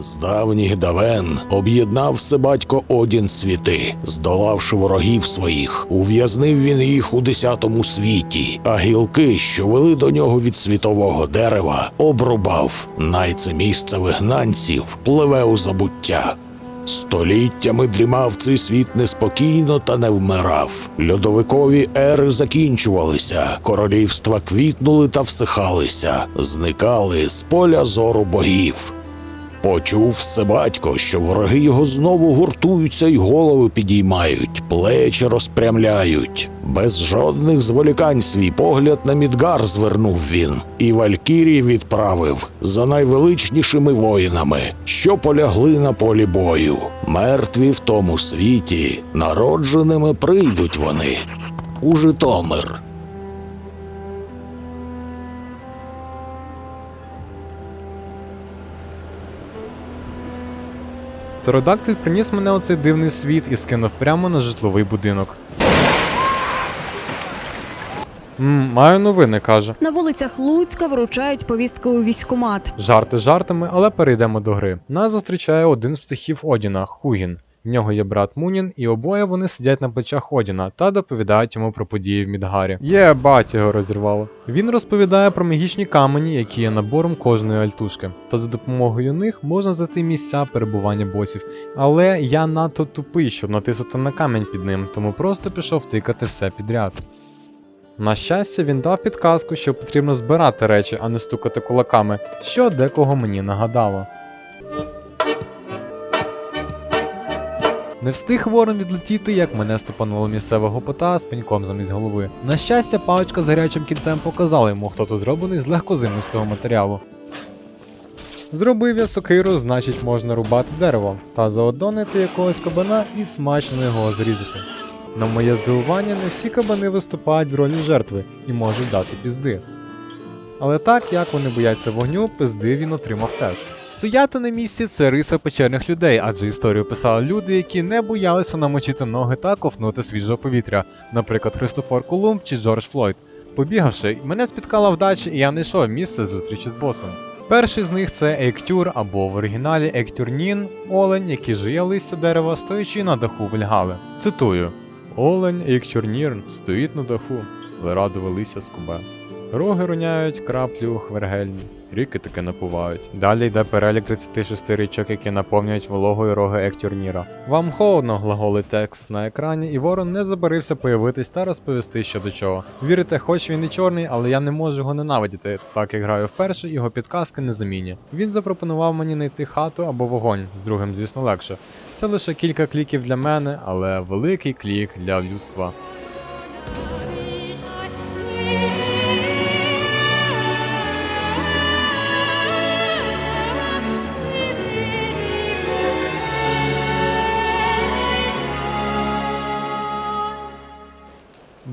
З давніх давен об'єднав все батько Одін світи, здолавши ворогів своїх, ув'язнив він їх у десятому світі, а гілки, що вели до нього від світового дерева, обрубав. Най це місце вигнанців пливе у забуття. Століттями дрімав цей світ неспокійно та не вмирав. Льодовикові ери закінчувалися, королівства квітнули та всихалися, зникали з поля зору богів. Почув все батько, що вороги його знову гуртуються й голови підіймають, плечі розпрямляють. Без жодних зволікань свій погляд на Мідгар звернув він, і Валькірій відправив за найвеличнішими воїнами, що полягли на полі бою. Мертві в тому світі, народженими прийдуть вони у Житомир. Птеродактиль приніс мене у цей дивний світ і скинув прямо на житловий будинок. Маю новини, каже. На вулицях Луцька вручають повістки у військкомат. Жарти жартами, але перейдемо до гри. Нас зустрічає один з психів Одіна Хугін. В нього є брат Мунін, і обоє вони сидять на плечах Одіна та доповідають йому про події в Мідгарі. Є, бать його розірвало. Він розповідає про магічні камені, які є набором кожної альтушки. Та за допомогою них можна знайти місця перебування босів. Але я надто тупий, щоб натиснути на камінь під ним, тому просто пішов тикати все підряд. На щастя, він дав підказку, що потрібно збирати речі, а не стукати кулаками, що декого мені нагадало. Не встиг ворон відлетіти, як мене ступануло місцевого пота з пеньком замість голови. На щастя, паличка з гарячим кінцем показала йому, хто тут зроблений з легкозимистого матеріалу. Зробив я сокиру, значить можна рубати дерево, та заодно знайти якогось кабана і смачно його зрізати. На моє здивування, не всі кабани виступають в ролі жертви і можуть дати пізди. Але так як вони бояться вогню, пизди він отримав теж. Стояти на місці це риса печерних людей, адже історію писали люди, які не боялися намочити ноги та ковтнути свіжого повітря, наприклад, Христофор Колумб чи Джордж Флойд. Побігавши, мене спіткала вдача, і я знайшов місце зустрічі з босом. Перший з них це Ейктюр або в оригіналі Ейктюрнін, олень, який жує листя дерева, стоячи на даху Вельгали. Цитую: Олень Ейктюрнірн стоїть на даху, вирадує листя з кубе. Роги роняють краплю хвергельні, ріки таки напувають. Далі йде перелік 36 річок, які наповнюють вологою роги Ектюрніра. Вам холодно, глаголить текст на екрані, і ворон не забарився появитись та розповісти що до чого. Вірите, хоч він і чорний, але я не можу його ненавидіти, так як граю вперше, його підказки не замінні. Він запропонував мені знайти хату або вогонь, з другим, звісно, легше. Це лише кілька кліків для мене, але великий клік для людства.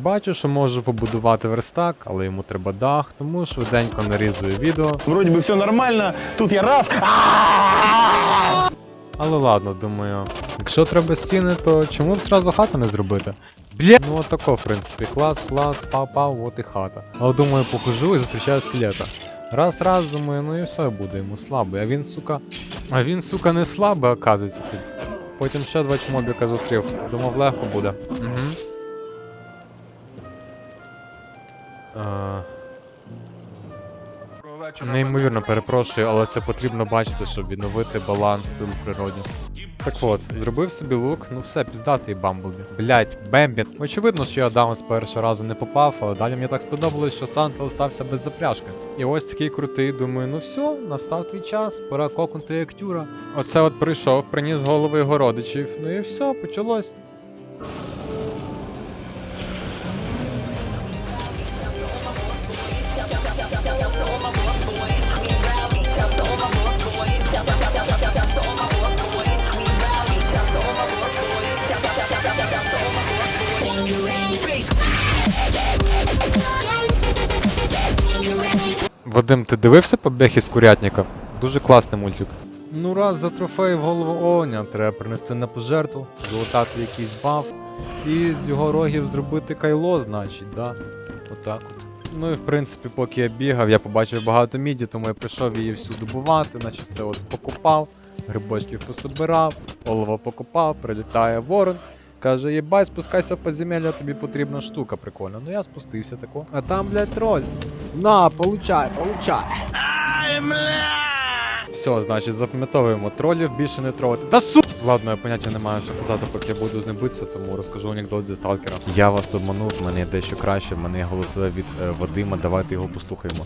Бачу, що можу побудувати верстак, але йому треба дах, тому швиденько нарізую відео. Вроде бы все нормально, тут я раз, Але ладно, думаю, якщо треба стіни, то чому б зразу хату не зробити? Бля, ну от тако, в принципі, клас, клас, пау-пау, от і хата. Але думаю, похожу і зустрічаю скелета. Раз, раз, думаю, ну і все буде йому слабий. А він, сука. А він, сука, не слабий, оказується. Потім ще два чмобіка зустрів. Думав, легко буде. Угу. Е, Неймовірно перепрошую, але це потрібно бачити, щоб відновити баланс сил в природі. Так от, зробив собі лук, ну все, піздатий Бамблбі. Блять, Бембі. Очевидно, що я Адамс першого разу не попав, але далі мені так сподобалось, що Санта остався без запряжки. І ось такий крутий, думаю, ну все, настав твій час, пора кокнути як тюра. Оце от прийшов, приніс голови його родичів, ну і все, почалось. Вадим, ти дивився побіг із курятника? Дуже класний мультик. Ну раз за трофей в голову оленя треба принести на пожертву, золотати якийсь баф, і з його рогів зробити кайло, значить, да? Отак от. Ну і в принципі, поки я бігав, я побачив багато міді, тому я прийшов її всю добувати, значить все от покупав. грибочків пособирав, олово покопав, прилітає ворон. Каже, єбай, спускайся в підземелля, тобі потрібна штука прикольна. Ну я спустився тако. А там, блядь, троль. На, получай, получай. Все, значить, запам'ятовуємо тролів більше не тролити. Та су! Ладно, я поняття не маю, що казати, поки я буду з ним битися, тому розкажу анекдот зі сталкера. Я вас обманув, в мене є дещо краще, в мене є голосове від е, Вадима, давайте його послухаємо.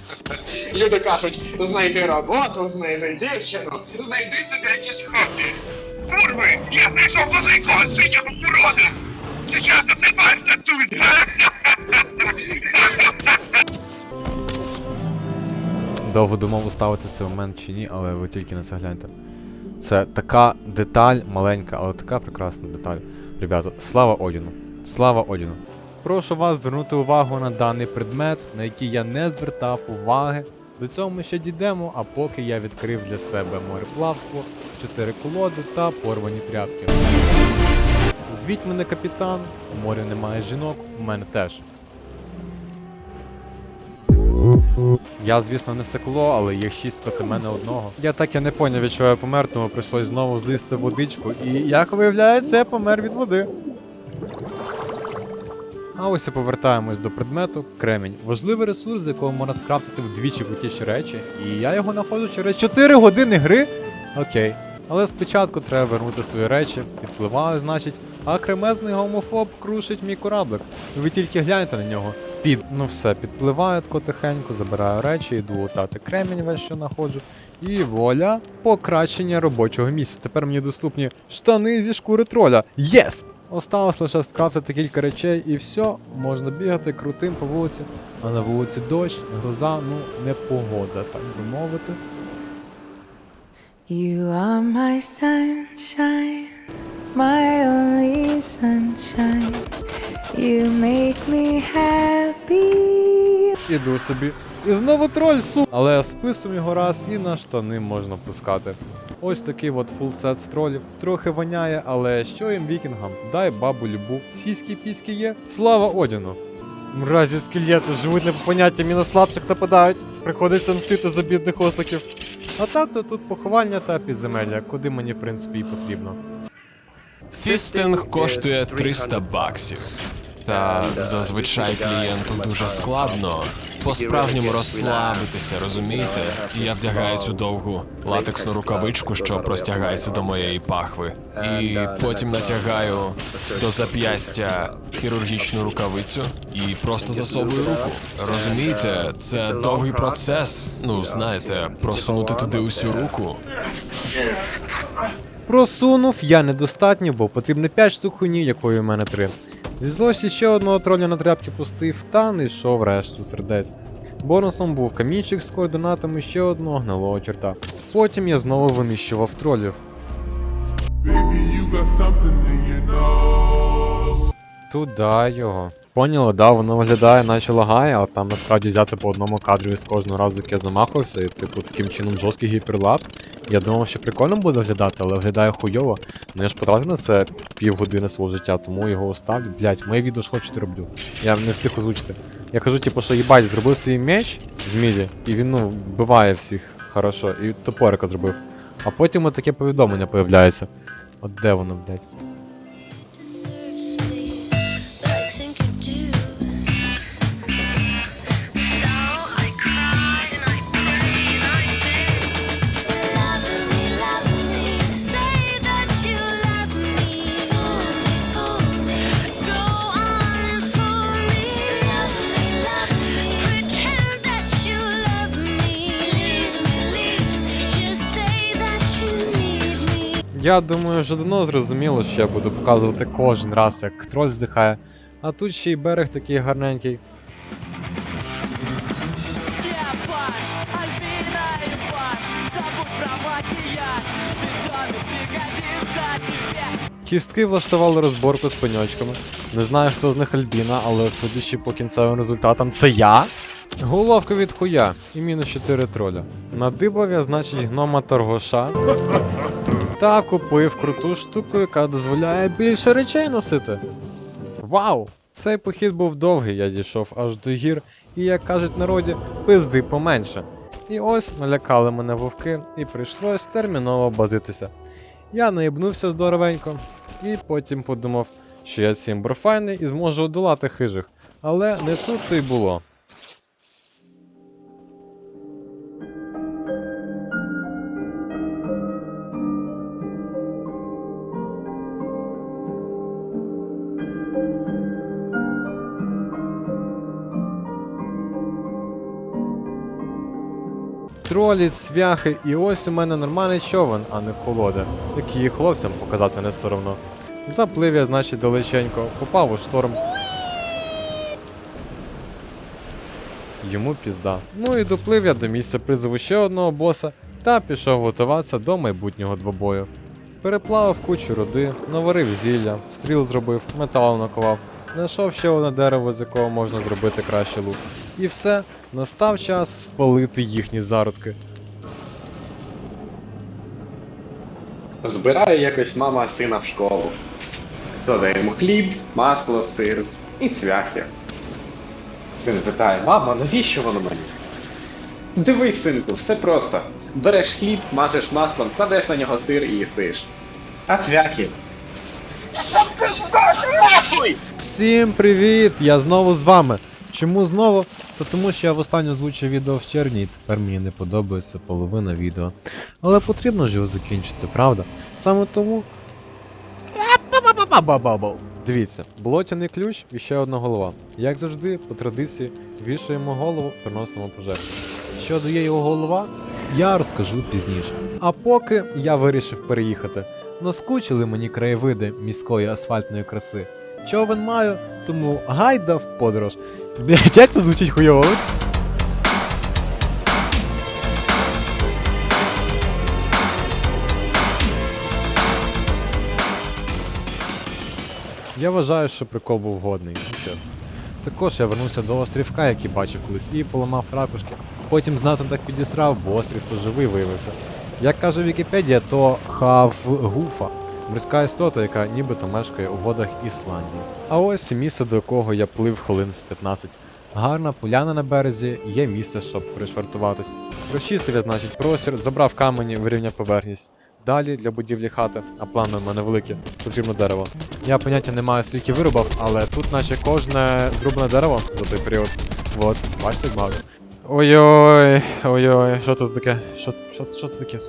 Люди кажуть, знайди роботу, знайди дівчину, знайди собі якісь хобі. Курви, я знайшов великого синього урода! Сейчас обнимаешься тут! Довго думав уставити цей момент чи ні, але ви тільки на це гляньте. Це така деталь маленька, але така прекрасна деталь. Ребята, слава Одіну! Слава Одіну! Прошу вас звернути увагу на даний предмет, на який я не звертав уваги. До цього ми ще дійдемо, а поки я відкрив для себе мореплавство, чотири колоди та порвані тряпки. Звіть мене капітан, у морі немає жінок, у мене теж. Я, звісно, не секло, але їх шість проти мене одного. Я так і не поняв, від чого я помер, тому прийшлось знову злізти в водичку. І як виявляється, я помер від води. А ось і повертаємось до предмету кремінь. Важливий ресурс, з якого можна скрафтити вдвічі крутіші речі. І я його знаходжу через 4 години гри. Окей. Але спочатку треба вернути свої речі, підпливаю, значить, а кремезний гомофоб крушить мій кораблик. Ви тільки гляньте на нього. Під, ну все, підпливаю тако тихенько, забираю речі, йду лутати кремінь весь, що знаходжу. І воля, покращення робочого місця. Тепер мені доступні штани зі шкури троля. Єс! Осталось лише скрафтити кілька речей і все, можна бігати крутим по вулиці. А на вулиці дощ, гроза, ну не погода, так би мовити. You are my sunshine, my only sunshine. You make me happy. Іду собі. І знову троль су. Але списом його раз і на штани можна пускати. Ось такий от фул сет з тролів. Трохи воняє, але що їм вікінгам? Дай бабу любу. Сіські піськи є. Слава Одіну! Мразі скелети живуть не по поняттям і на слабших нападають. Приходиться мстити за бідних осликів. А так то тут поховання та підземелля, куди мені в принципі і потрібно. Фістинг коштує 300 баксів. Та зазвичай клієнту дуже складно по-справжньому розслабитися, розумієте? Я вдягаю цю довгу латексну рукавичку, що простягається до моєї пахви. І потім натягаю до зап'ястя хірургічну рукавицю і просто засовую руку. Розумієте, це довгий процес. Ну, знаєте, просунути туди усю руку. Просунув я недостатньо, бо потрібно 5 штук хуйні, якої в мене 3. Зі злості ще одного троля на тряпки пустив та не йшов решту сердець. Бонусом був камінчик з координатами ще одного гнилого черта. Потім я знову винищував тролів. Baby, you got in your nose. Туда його. Поняли, да, воно виглядає, наче лагає, а там насправді взяти по одному кадру з кожного разу, як я замахувався, і типу таким чином жорсткий гіперлапс. Я думав, що прикольно буде виглядати, але виглядає хуйово. Ну я ж потратив на це півгодини свого життя, тому його оставлю. Блять, моє відео ж хочете роблю. Я не встиг озвучити. Я кажу, типу, що їбать, зробив свій меч з міді, і він ну вбиває всіх хорошо, і топорика зробив. А потім от таке повідомлення появляється. От де воно, блять? Я думаю, вже давно зрозуміло, що я буду показувати кожен раз, як троль здихає. А тут ще й берег такий гарненький. Кістки влаштували розборку з пеньочками. Не знаю, хто з них Альбіна, але судячи по кінцевим результатам, це я. Головка від хуя і мінус 4 троля. Надибав я, значить, гнома торгоша. Та купив круту штуку, яка дозволяє більше речей носити. Вау! Цей похід був довгий, я дійшов аж до гір, і як кажуть народі, пизди поменше. І ось налякали мене вовки, і прийшлось терміново базитися. Я наїбнувся здоровенько, і потім подумав, що я цим файний і зможу одолати хижих. Але не тут то й було. Тролі, свяхи, і ось у мене нормальний човен, а не колода, який і хлопцям показати не соромно. Заплив я, значить, далеченько, попав у шторм. Йому пізда. Ну і доплив я до місця призову ще одного боса та пішов готуватися до майбутнього двобою. Переплавив кучу руди, наварив зілля, стріл зробив, метал накував, знайшов ще одне дерево, з якого можна зробити краще лук. І все, настав час спалити їхні зародки. Збирає якось мама сина в школу. Хто дає йому хліб, масло, сир і цвяхи. Син питає, мама, навіщо воно мені? Дивись, синку, все просто. Береш хліб, мажеш маслом, кладеш на нього сир і їсиш. А цвяхи? Всім привіт! Я знову з вами. Чому знову? Та тому що я востаннє озвучив відео в червні, і тепер мені не подобається половина відео. Але потрібно ж його закінчити, правда? Саме тому. Дивіться, болотяний ключ і ще одна голова. Як завжди, по традиції, вішаємо голову, приносимо пожертву. Що дає його голова, я розкажу пізніше. А поки я вирішив переїхати. Наскучили мені краєвиди міської асфальтної краси. Човен маю, тому гайда в подорож. Блять, як це звучить хуйово? Я вважаю, що прикол був годний, чесно. Також я вернувся до острівка, який бачив колись, і поламав ракушки. Потім знатно так підісрав, бо острів то живий виявився. Як каже Вікіпедія, то хавгуфа морська істота, яка нібито мешкає у водах Ісландії. А ось місце, до якого я плив хвилин з 15. Гарна поляна на березі, є місце, щоб пришвартуватись. Розчистив я, значить, простір, забрав камені, вирівняв поверхність. Далі для будівлі хати, а плани в мене великі, потрібно дерево. Я поняття не маю, скільки вирубав, але тут наче кожне зрубане дерево за той період. От, бачите, багато. Ой-ой, ой-ой, що тут таке? Що, що, що це таке?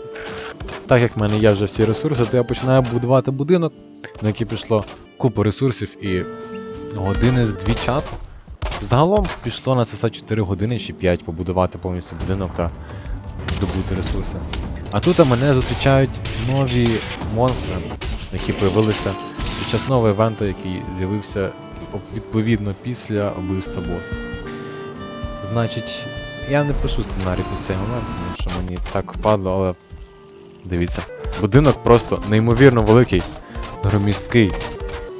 Так як в мене є вже всі ресурси, то я починаю будувати будинок, на який пішло купу ресурсів і години з дві часу. Загалом пішло на це все 4 години чи 5 побудувати повністю будинок та добути ресурси. А тут мене зустрічають нові монстри, які появилися під час нового івенту, який з'явився відповідно після вбивства боса. Значить, я не пишу сценарій під цей момент, тому що мені так впадло, але дивіться. Будинок просто неймовірно великий, громісткий.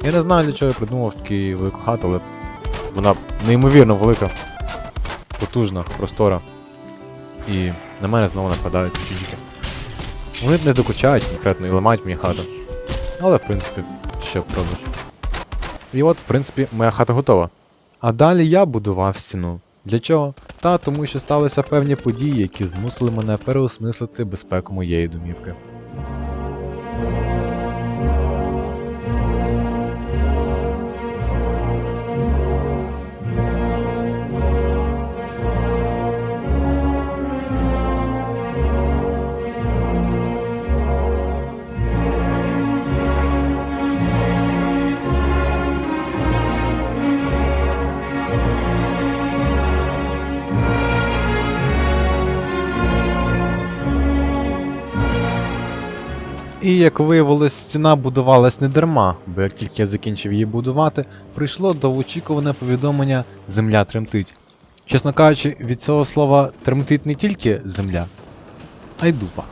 Я не знаю, для чого я придумав таку велику хату, але вона неймовірно велика, потужна, простора. І на мене знову нападають ці чужики. Вони не докучають конкретно і ламають мені хату. Але, в принципі, що пробиш. І от, в принципі, моя хата готова. А далі я будував стіну. Для чого? Та тому, що сталися певні події, які змусили мене переосмислити безпеку моєї домівки. Як виявилось, стіна будувалась не дарма, бо як тільки я закінчив її будувати, прийшло довгоочікуване повідомлення Земля тремтить. Чесно кажучи, від цього слова тремтить не тільки земля, а й дупа.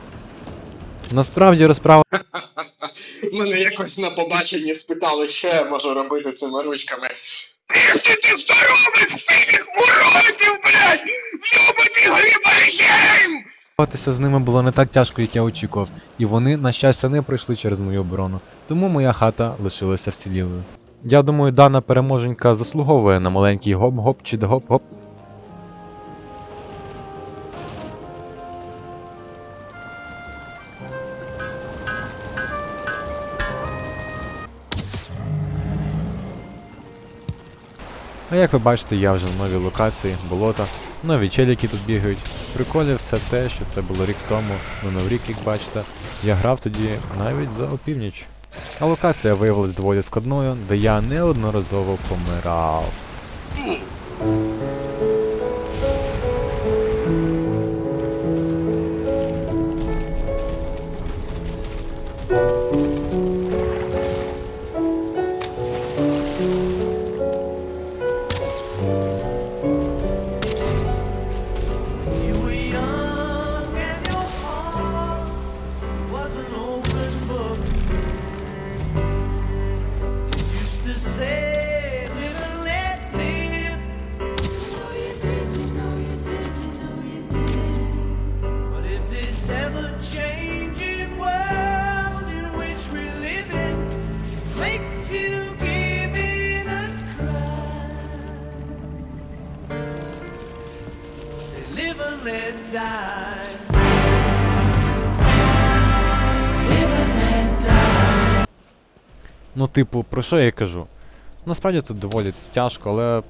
Насправді розправа Мене якось на побаченні спитали, що я можу робити цими ручками. Ти ти здорових синіх уродів, блядь! Йобаний грибаргейм! З ними було не так тяжко, як я очікував, і вони, на щастя, не пройшли через мою оборону, тому моя хата лишилася вцілілою. Я думаю, дана переможенька заслуговує на маленький гоп-гоп чи гоп-гоп. А як ви бачите, я вже в новій локації болота нові челіки тут бігають. Приколі все те, що це було рік тому, Новий рік, як бачите. Я грав тоді навіть за опівніч. А локація виявилась доволі складною, де я неодноразово помирав. Ну, типу, про що я кажу? Насправді тут доволі тяжко, але.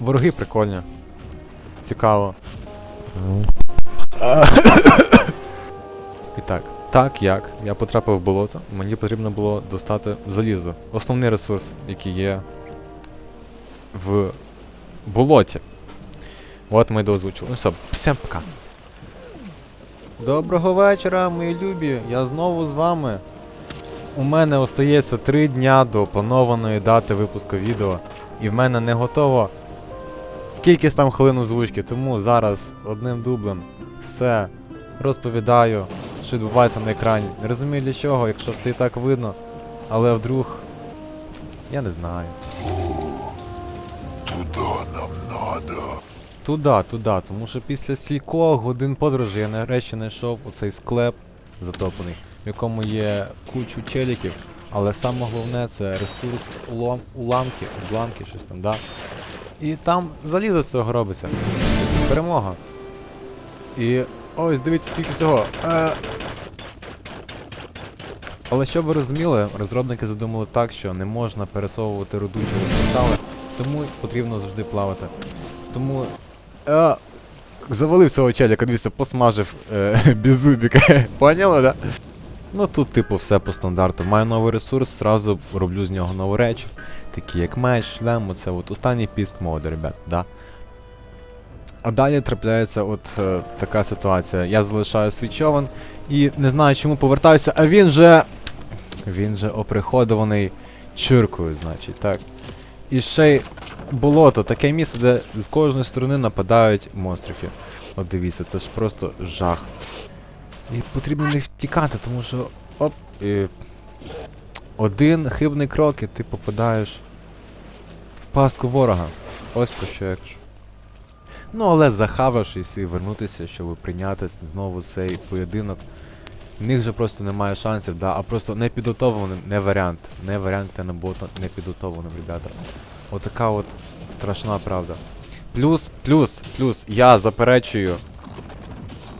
Вороги прикольні. Цікаво. І так. Так як я потрапив в болото, мені потрібно було достати залізо. Основний ресурс, який є в болоті. От ми доозвучили. Ну все, всім пока. Доброго вечора, мої любі. Я знову з вами. У мене остається 3 дня до планованої дати випуску відео, і в мене не готово скільки там хвилин озвучки, тому зараз одним дублем все розповідаю, що відбувається на екрані. Не розумію для чого, якщо все і так видно, але вдруг. Я не знаю. Туда, туди, тому що після стількох годин подорожі я нарешті знайшов оцей склеп затоплений, в якому є кучу челіків, але саме головне це ресурс улам, уламки, уламки, щось там, да. І там залізо з цього робиться. Перемога. І ось дивіться скільки всього. Е... Але щоб ви розуміли, розробники задумали так, що не можна пересовувати через метали, тому потрібно завжди плавати. Тому. Е, завалив свого челіка, дивіться, посмажив е, беззубіка. Поняли, да? Ну тут, типу, все по стандарту. Маю новий ресурс, зразу роблю з нього нову реч. Такі як меч, шлем, оце от останній піск моди, ребят, да. А далі трапляється от е, така ситуація. Я залишаю свій човен і не знаю чому повертаюся, а він же. Він же оприходований чиркою, значить, так. І ще й болото, таке місце, де з кожної сторони нападають монстрики. От дивіться, це ж просто жах. І потрібно не втікати, тому що. Оп, і... Один хибний крок, і ти попадаєш в пастку ворога. Ось про що я кажу. Ну, але захававшись і вернутися, щоб прийняти знову цей поєдинок. В них же просто немає шансів, да, а просто не підготовленим, не варіант. Не варіант та на бота не підготовленим, ребята. Отака от страшна правда. Плюс, плюс, плюс, я заперечую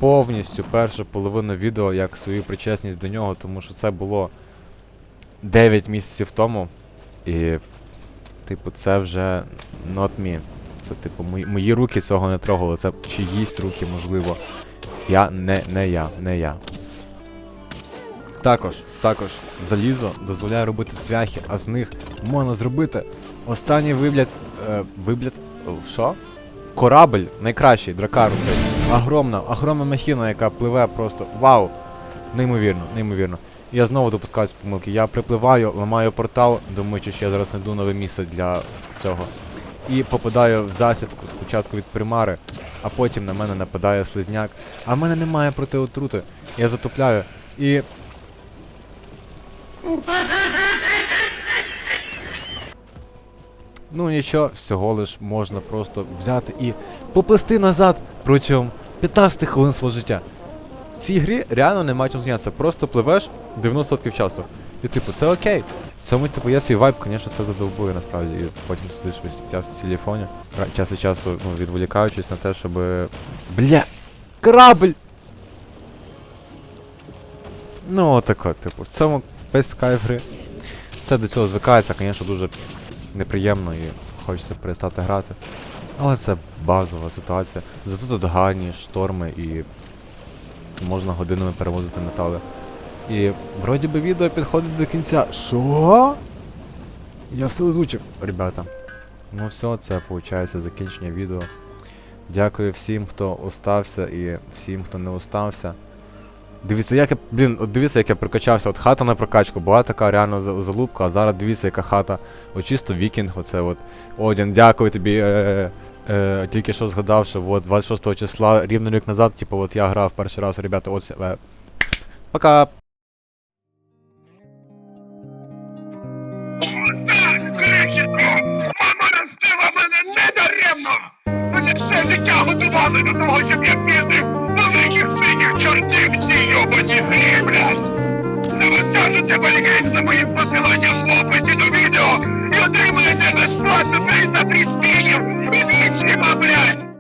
повністю першу половину відео як свою причесність до нього, тому що це було 9 місяців тому. І, типу, це вже not me. Це, типу, мої, мої руки цього не трогали. Це чиїсь руки, можливо. Я не, не я, не я. Також, також залізо дозволяє робити цвяхи, а з них можна зробити останній вигляд. Е, вигляд. Що? Корабль найкращий, дракару цей. Огромна, огромна махіна, яка пливе просто. Вау! Неймовірно, неймовірно. Я знову допускаюсь помилки. Я припливаю, ламаю портал, думаючи, що я зараз знайду нове місце для цього. І попадаю в засідку спочатку від примари, а потім на мене нападає слизняк. А в мене немає протиотрути. Я затопляю. І. Ну нічого, всього лиш можна просто взяти і поплисти назад протягом 15 хвилин свого життя. В цій грі реально немає чим зайнятися, просто пливеш 90% часу. І типу, все окей. В цьому типу є свій вайб, звісно, все задовбує насправді. І потім сидиш весь в телефоні, час від часу ну, відволікаючись на те, щоб. Бля! Корабль! Ну, отако, типу, в цьому весь кайф гри. Це до цього звикається, звісно, дуже неприємно і хочеться перестати грати. Але це базова ситуація. Зато тут гані, шторми і можна годинами перевозити метали. І вроді би відео підходить до кінця. Що? Я все озвучив, ребята. Ну все, це виходить закінчення відео. Дякую всім, хто остався і всім, хто не остався. Дивіться, як я. Блін, от дивіться, як я прокачався. От хата на прокачку, була така реально залупка, а зараз дивіться, яка хата. От чисто вікінг, оце от. Одін, дякую тобі. Е, е, тільки що згадав, що от 26 числа, рівно рік назад, типу, от я грав перший раз, ребята, от. Е, пока! Мама мене недаремно! Мене все життя готували до того, щоб я великих чорти всі йобані, блядь! Завантажуйте полігейм за моїм посиланням в описі до відео і отримайте безплатно 330 пінів і вічника, блядь!